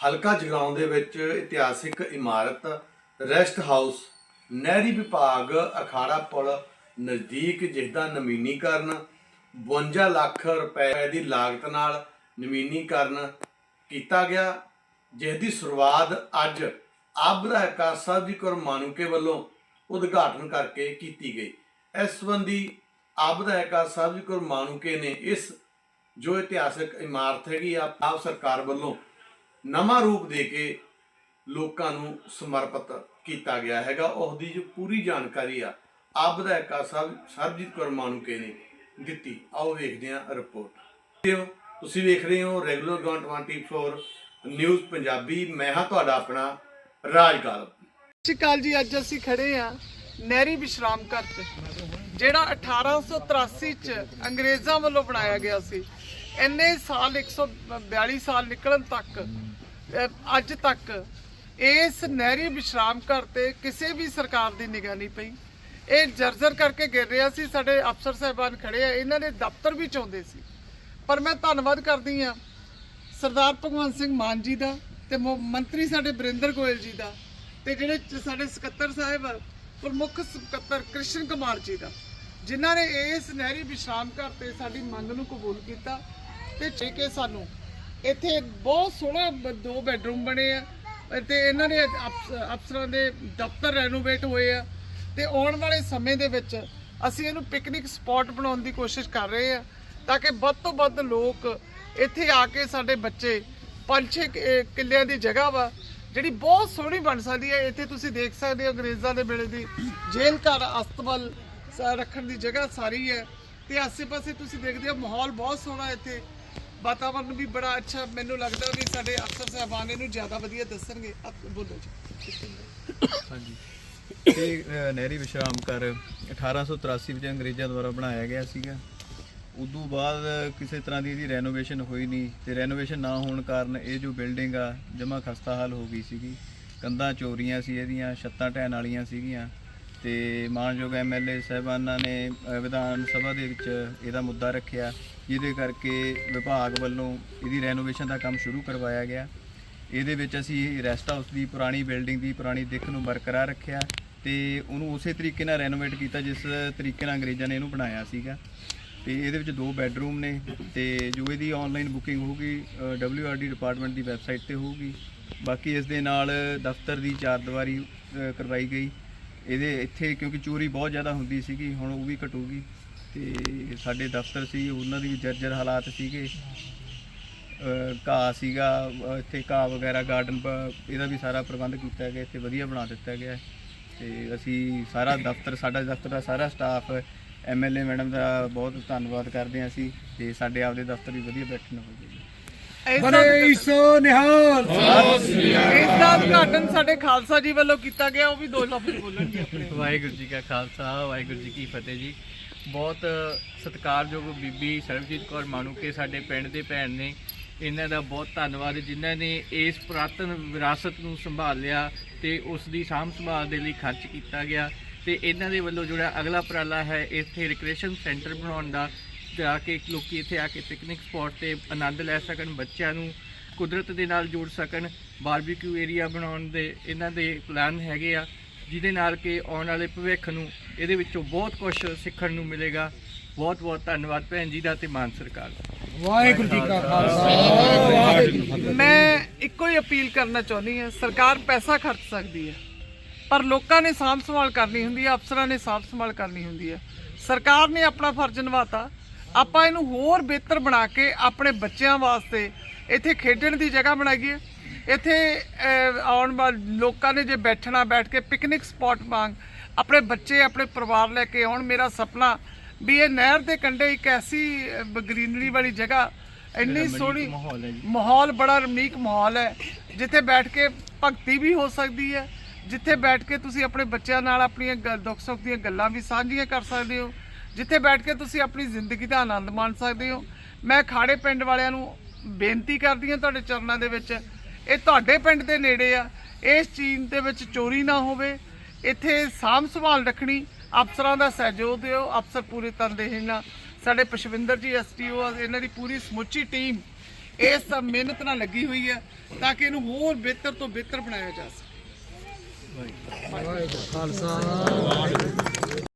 ਹਲਕਾ ਜਗਰਾਉਂ ਦੇ ਵਿੱਚ ਇਤਿਹਾਸਿਕ ਇਮਾਰਤ, ਰੈਸਟ ਹਾਊਸ, ਨਹਿਰੀ ਵਿਭਾਗ, ਅਖਾੜਾ ਪੁਲ ਨਜ਼ਦੀਕ ਜਿਸ ਦਾ ਨਵੀਨੀਕਰਨ 52 ਲੱਖ ਰੁਪਏ ਦੀ ਲਾਗਤ ਨਾਲ ਨਵੀਨੀਕਰਨ ਕੀਤਾ ਗਿਆ ਜਿਸ ਦੀ ਸ਼ੁਰੂਆਤ ਅੱਜ ਆਪ ਵਿਧਾਇਕਾ ਸਾਹਿਬ ਜੀ ਕੋਰ ਮਾਨੂਕੇ ਵੱਲੋਂ ਉਦਘਾਟਨ ਕਰਕੇ ਕੀਤੀ ਗਈ। ਇਸ ਸੰਬੰਧੀ ਆਪ ਵਿਧਾਇਕਾ ਸਾਹਿਬ ਜੀ ਕੌਰ ਮਾਨੂਕੇ ਨੇ ਇਸ ਜੋ ਇਤਿਹਾਸਕ ਇਮਾਰਤ ਹੈਗੀ ਆ, ਆਪ ਸਰਕਾਰ ਵੱਲੋਂ ਨਵਾਂ ਰੂਪ ਦੇ ਕੇ ਲੋਕਾਂ ਨੂੰ ਸਮਰਪਿਤ ਕੀਤਾ ਗਿਆ ਹੈਗਾ। ਉਸ ਜੋ ਪੂਰੀ ਜਾਣਕਾਰੀ ਆ, ਆਪ ਵਿਧਾਇਕਾ ਸਾਹਿਬ ਸਰਬਜੀਤ ਕੌਰ ਮਾਨੂਕੇ ਨੇ ਦਿੱਤੀ। ਆਓ ਵੇਖਦੇ ਹਾਂ ਰਿਪੋਰਟ। ਤੁਸੀਂ ਵੇਖ ਰਹੇ ਹੋ ਰੈਗੂਲਰ ਗੌਨ 24 ਨਿਊਜ਼ ਪੰਜਾਬੀ। ਮੈਂ ਹਾਂ ਤੁਹਾਡਾ ਆਪਣਾ ਰਾਜ ਗਾਲਬ ਸਤਿ ਸ਼੍ਰੀ ਅਕਾਲ ਜੀ, ਅੱਜ ਅਸੀਂ ਖੜੇ ਆ ਨਹਿਰੀ ਵਿਸ਼ਰਾਮ ਘਰ 'ਚ ਜਿਹੜਾ 1883 ਚ ਅੰਗਰੇਜ਼ਾਂ ਵੱਲੋਂ ਬਣਾਇਆ ਗਿਆ ਸੀ। ਇੰਨੇ ਸਾਲ 142 ਸਾਲ ਨਿਕਲਣ ਤੱਕ ਅੱਜ ਤੱਕ ਇਸ ਨਹਿਰੀ ਵਿਸ਼ਰਾਮ ਘਰ ਤੇ ਕਿਸੇ ਵੀ ਸਰਕਾਰ ਦੀ ਨਿਗਾਹ ਨਹੀਂ ਪਈ। ਇਹ ਜਰਜਰ ਕਰਕੇ ਗਿਰ ਰਿਹਾ ਸੀ ਸਾਡੇ ਅਫਸਰ ਸਾਹਿਬਾਨ ਖੜੇ ਆ ਇਹਨਾਂ ਦੇ ਦਫ਼ਤਰ ਵੀ ਚਾਹੁੰਦੇ ਸੀ। ਪਰ ਮੈਂ ਧੰਨਵਾਦ ਕਰਦੀ ਆ ਸਰਦਾਰ ਭਗਵੰਤ ਸਿੰਘ ਮਾਨ ਜੀ ਦਾ ਤੇ ਮੁ- ਮੰਤਰੀ ਸਾਡੇ ਬਰਿੰਦਰ ਗੋਇਲ ਜੀ ਦਾ ਤੇ ਜਿਹੜੇ ਸਾਡੇ ਸਕੱਤਰ ਸਾਹਿਬ ਆ, ਪ੍ਰਮੁੱਖ ਸਕੱਤਰ ਕ੍ਰਿਸ਼ਨ ਕੁਮਾਰ ਜੀ ਦਾ ਜਿਨ੍ਹਾਂ ਨੇ ਇਸ ਨਹਿਰੀ ਵਿਸ਼ਰਾਮ ਘਰ ਤੇ ਸਾਡੀ ਮੰਗ ਨੂੰ ਕਬੂਲ ਕੀਤਾ ਤੇ ਠੀਕ ਹੈ ਸਾਨੂੰ ਇੱਥੇ ਬਹੁਤ ਸੋਹਣਾ ਬ- ਦੋ ਬੈਡਰੂਮ ਬਣੇ ਆ ਤੇ ਇਹਨਾਂ ਦੇ ਅਫਸ- ਅਫਸਰਾਂ ਦੇ ਦਫ਼ਤਰ ਰੈਨੋਵੇਟ ਹੋਏ ਆ ਤੇ ਆਉਣ ਵਾਲੇ ਸਮੇਂ ਦੇ ਵਿੱਚ ਅਸੀਂ ਇਹਨੂੰ ਪਿਕਨਿਕ ਸਪੌਟ ਬਣਾਉਣ ਦੀ ਕੋਸ਼ਿਸ਼ ਕਰ ਰਹੇ ਆ ਤਾਂ ਕਿ ਵੱਧ ਤੋਂ ਵੱਧ ਲੋਕ ਇੱਥੇ ਆ ਕੇ ਸਾਡੇ ਬੱਚੇ ਪੰਜ ਛੇ ਕਿ- ਅਹ, ਕਿੱਲਿਆਂ ਦੀ ਜਗ੍ਹਾ ਵਾ, ਜਿਹੜੀ ਬਹੁਤ ਸੋਹਣੀ ਬਣ ਸਕਦੀ ਹੈ। ਇੱਥੇ ਤੁਸੀਂ ਦੇਖ ਸਕਦੇ ਹੋ ਅੰਗਰੇਜ਼ਾਂ ਦੇ ਵੇਲੇ ਦੀ ਜੇਲ੍ਹ ਘਰ ਅਸਤਬਲ ਸ- ਰੱਖਣ ਦੀ ਜਗ੍ਹਾ ਸਾਰੀ ਹੈ ਤੇ ਆਸੇ-ਪਾਸੇ ਤੁਸੀਂ ਦੇਖਦੇ ਹੋ ਮਾਹੌਲ ਬਹੁਤ ਸੋਹਣਾ ਇੱਥੇ। ਵਾਤਾਵਰਨ ਵੀ ਬੜਾ ਅੱਛਾ, ਮੈਨੂੰ ਲੱਗਦਾ ਵੀ ਸਾਡੇ ਅਫਸਰ ਸਾਹਿਬਾਨ ਇਹਨੂੰ ਜ਼ਿਆਦਾ ਵਧੀਆ ਦੱਸਣਗੇ। ਆਪ ਬੋਲੋ ਜੀ। ਹਾਂਜੀ। ਇਹ ਨਹਿਰੀ ਵਿਸ਼ਰਾਮ ਘਰ 1883 ਵਿੱਚ ਅੰਗਰੇਜ਼ਾਂ ਦੁਆਰਾ ਬਣਾਇਆ ਗਿਆ ਸੀਗਾ। ਉਦੋਂ ਬਾਅਦ ਕਿਸੇ ਤਰ੍ਹਾਂ ਦੀ ਇਹਦੀ ਰੈਨੋਵੇਸ਼ਨ ਹੋਈ ਨਹੀਂ ਤੇ ਰੈਨੋਵੇਸ਼ਨ ਨਾ ਹੋਣ ਕਾਰਨ ਇਹ ਜੋ ਬਿਲਡਿੰਗ ਆ, ਜਮਾ ਖਸਤਾ ਹਾਲ ਹੋ ਗਈ ਸੀਗੀ। ਕੰਧਾਂ ਚੋਰੀਆਂ ਸੀ ਇਹਦੀਆਂ, ਛੱਤਾਂ ਢਹਿਣ ਵਾਲੀਆਂ ਸੀਗੀਆਂ। ਤੇ ਮਾਨਯੋਗ ਐਮਐਲਏ ਸਾਹਿਬਾਨਾਂ ਨੇ ਵਿਧਾਨ ਸਭਾ ਦੇ ਵਿੱਚ ਇਹਦਾ ਮੁੱਦਾ ਰੱਖਿਆ, ਜਿਹਦੇ ਕਰਕੇ ਵਿਭਾਗ ਵੱਲੋਂ ਇਹਦੀ ਰੈਨੋਵੇਸ਼ਨ ਦਾ ਕੰਮ ਸ਼ੁਰੂ ਕਰਵਾਇਆ ਗਿਆ। ਇਹਦੇ ਵਿੱਚ ਅਸੀਂ ਰੈਸਟ ਹਾਊਸ ਦੀ ਪੁਰਾਣੀ ਬਿਲਡਿੰਗ ਦੀ ਪੁਰਾਣੀ ਦਿੱਖ ਨੂੰ ਬਰਕਰਾਰ ਰੱਖਿਆ ਤੇ ਉਹਨੂੰ ਉਸੇ ਤਰੀਕੇ ਨਾਲ ਰੈਨੋਵੇਟ ਕੀਤਾ ਜਿਸ ਤਰੀਕੇ ਨਾਲ ਅੰਗਰੇਜ਼ਾਂ ਨੇ ਇਹਨੂੰ ਬਣਾਇਆ ਸੀਗਾ। ਤੇ ਇਹਦੇ ਵਿੱਚ ਦੋ ਬੈੱਡਰੂਮ ਨੇ ਤੇ ਜੋ ਇਹਦੀ ਆਨਲਾਈਨ ਬੁਕਿੰਗ ਹੋਊਗੀ WRD ਡਿਪਾਰਟਮੈਂਟ ਦੀ ਵੈਬਸਾਈਟ ਤੇ ਹੋਊਗੀ। ਬਾਕੀ ਇਸ ਦੇ ਨਾਲ ਦਫ਼ਤਰ ਦੀ ਚਾਰ ਦੀਵਾਰੀ ਕਰਵਾਈ ਗਈ। ਇਹਦੇ ਇੱਥੇ ਕਿਉਂਕਿ ਚੋਰੀ ਬਹੁਤ ਜ਼ਿਆਦਾ ਹੁੰਦੀ ਸੀਗੀ, ਹੁਣ ਉਹ ਵੀ ਘਟੂਗੀ। ਤੇ ਸਾਡੇ ਦਫ਼ਤਰ ਸੀ, ਉਹਨਾਂ ਦੀ ਵੀ ਜਰਜਰ ਹਾਲਾਤ ਸੀਗੇ। ਘਾਹ ਸੀਗਾ, ਇੱਥੇ ਘਾਹ ਵਗੈਰਾ ਗਾਰਡਨ ਇਹਦਾ ਵੀ ਸਾਰਾ ਪ੍ਰਬੰਧ ਕੀਤਾ ਗਿਆ, ਇੱਥੇ ਵਧੀਆ ਬਣਾ ਦਿੱਤਾ ਗਿਆ। ਹੈ। ਤੇ ਅਸੀਂ ਸਾਰਾ ਦਫ਼ਤਰ, ਸਾਡਾ ਦਫ਼ਤਰ ਦਾ ਸਾਰਾ ਸਟਾਫ ਐਮਐਲਏ ਮੈਡਮ ਦਾ ਬਹੁਤ ਧੰਨਵਾਦ ਕਰਦੇ ਹਾਂ ਅਸੀਂ। ਤੇ ਸਾਡੇ ਆਪਦੇ ਦਫ਼ਤਰ ਵੀ ਵਧੀਆ ਬੈਠਣ ਹੋ ਗਏ ਬੜੇ ਸੋ ਨਿਹਾਲ। ਇਸ ਦਾ ਉਦਘਾਟਨ ਸਾਡੇ ਖਾਲਸਾ ਜੀ ਵੱਲੋਂ ਕੀਤਾ ਗਿਆ ਉਹ ਵੀ ਦੋ ਲਫ਼ਜ਼ ਬੋਲਣਗੇ ਆਪਣੇ। ਵਾਹਿਗੁਰੂ ਜੀ ਕਾ ਖਾਲਸਾ ਵਾਹਿਗੁਰੂ ਜੀ ਕੀ ਫਤਿਹ ਜੀ। ਬਹੁਤ ਸਤਿਕਾਰਯੋਗ ਬੀਬੀ ਸਰਬਜੀਤ ਕੌਰ ਮਾਣੂਕੇ ਸਾਡੇ ਪਿੰਡ ਦੇ ਭੈਣ ਨੇ। ਇਹਨਾਂ ਦਾ ਬਹੁਤ ਧੰਨਵਾਦ ਜਿਨ੍ਹਾਂ ਨੇ ਇਸ ਪੁਰਾਤਨ ਵਿਰਾਸਤ ਨੂੰ ਸੰਭਾਲਿਆ ਤੇ ਉਸ ਦੀ ਸਾਂਭ ਸੰਭਾਲ ਦੇ ਲਈ ਖਰਚ ਕੀਤਾ ਗਿਆ। ਤੇ ਇਹਨਾਂ ਦੇ ਵੱਲੋਂ ਜਿਹੜਾ ਅਗਲਾ ਉਪਰਾਲਾ ਹੈ ਇੱਥੇ ਰਿਕ੍ਰੀਏਸ਼ਨ ਸੈਂਟਰ ਬਣਾਉਣ ਦਾ ਜਾ ਕੇ ਲੋਕੀ ਇੱਥੇ ਆ ਕੇ ਪਿਕਨਿਕ ਸਪੌਟ ਤੇ ਆਨੰਦ ਲੈ ਸਕਣ, ਬੱਚਿਆਂ ਨੂੰ ਕੁਦਰਤ ਦੇ ਨਾਲ ਜੋੜ ਸਕਣ ਬਾਰਬੀਕਿਊ ਏਰੀਆ ਬਣਾਉਣ ਦੇ ਇਹਨਾਂ ਦੇ ਪਲਾਨ ਹੈਗੇ ਆ, ਜਿਹਦੇ ਨਾਲ ਕਿ ਆਉਣ ਵਾਲੇ ਭਵਿੱਖ ਨੂੰ ਇਹਦੇ ਵਿੱਚੋਂ ਬਹੁਤ ਕੁਝ ਸਿੱਖਣ ਨੂੰ ਮਿਲੇਗਾ। ਬਹੁਤ ਬਹੁਤ ਧੰਨਵਾਦ ਭੈਣ ਜੀ ਦਾ ਤੇ ਮਾਨ ਸਰਕਾਰ ਦਾ। ਮੈਂ ਇੱਕੋ ਹੀ ਅਪੀਲ ਕਰਨਾ ਚਾਹੁੰਦੀ ਹਾਂ, ਸਰਕਾਰ ਪੈਸਾ ਖਰਚ ਸਕਦੀ ਹੈ, ਪਰ ਲੋਕਾਂ ਨੇ ਸਾਂਭ ਸੰਭਾਲ ਕਰਨੀ ਹੁੰਦੀ ਹੈ, ਅਫਸਰਾਂ ਨੇ ਸਾਂਭ ਸੰਭਾਲ ਕਰਨੀ ਹੁੰਦੀ ਹੈ। ਸਰਕਾਰ ਨੇ ਆਪਣਾ ਫਰਜ਼ ਨਿਭਾਤਾ ਆਪਾਂ ਇਹਨੂੰ ਹੋਰ ਬਿਹਤਰ ਬਣਾ ਕੇ ਆਪਣੇ ਬੱਚਿਆਂ ਵਾਸਤੇ ਇੱਥੇ ਖੇਡਣ ਦੀ ਜਗ੍ਹਾ ਬਣਾਈਏ। ਇੱਥੇ ਆਉਣ ਵਾਲੇ ਲੋਕਾਂ ਨੇ ਜੇ ਬੈਠਣਾ ਬੈਠ ਕੇ ਪਿਕਨਿਕ ਸਪੌਟ ਵਾਂਗ ਆਪਣੇ ਬੱਚੇ ਆਪਣੇ ਪਰਿਵਾਰ ਲੈ ਕੇ ਆਉਣ ਮੇਰਾ ਸੁਪਨਾ ਵੀ ਇਹ ਨਹਿਰ ਦੇ ਕੰਢੇ ਇੱਕ ਐਸੀ ਗ੍ਰੀਨਰੀ ਵਾਲੀ ਜਗ੍ਹਾ ਇੰਨੀ ਸੋਹਣੀ ਮਾਹੌਲ ਬੜਾ ਰਮਣੀਕ ਮਾਹੌਲ ਹੈ ਜਿੱਥੇ ਬੈਠ ਕੇ ਭਗਤੀ ਵੀ ਹੋ ਸਕਦੀ ਹੈ ਜਿੱਥੇ ਬੈਠ ਕੇ ਤੁਸੀਂ ਆਪਣੇ ਬੱਚਿਆਂ ਨਾਲ ਆਪਣੀਆਂ ਦੁੱਖ ਸੁੱਖ ਦੀਆਂ ਗੱਲਾਂ ਵੀ ਸਾਂਝੀਆਂ ਕਰ ਸਕਦੇ ਹੋ ਜਿੱਥੇ ਬੈਠ ਕੇ ਤੁਸੀਂ ਆਪਣੀ ਜ਼ਿੰਦਗੀ ਦਾ ਆਨੰਦ ਮਾਣ ਸਕਦੇ ਹੋ। ਮੈਂ ਖਾੜੇ ਪਿੰਡ ਵਾਲਿਆਂ ਨੂੰ ਬੇਨਤੀ ਕਰਦੀ ਹਾਂ ਤੁਹਾਡੇ ਚਰਨਾਂ ਦੇ ਵਿੱਚ, ਇਹ ਤੁਹਾਡੇ ਪਿੰਡ ਦੇ ਨੇੜੇ ਆ। ਇਸ ਚੀਜ਼ ਦੇ ਵਿੱਚ ਚੋਰੀ ਨਾ ਹੋਵੇ। ਇੱਥੇ ਸਾਂਭ ਸੰਭਾਲ ਰੱਖਣੀ, ਅਫਸਰਾਂ ਦਾ ਸਹਿਯੋਗ ਦਿਓ, ਅਫਸਰ ਪੂਰੇ ਤਨਦੇਹੀ ਨਾਲ। ਸਾਡੇ ਪਸ਼ਵਿੰਦਰ ਜੀ ਐਸਟੀਓ ਇਹਨਾਂ ਦੀ ਪੂਰੀ ਸਮੁੱਚੀ ਟੀਮ ਇਸ ਸਭ ਮਿਹਨਤ ਨਾਲ ਲੱਗੀ ਹੋਈ ਹੈ ਤਾਂ ਕਿ ਇਹਨੂੰ ਹੋਰ ਬਿਹਤਰ ਤੋਂ ਬਿਹਤਰ ਬਣਾਇਆ ਜਾ ਸਕੇ।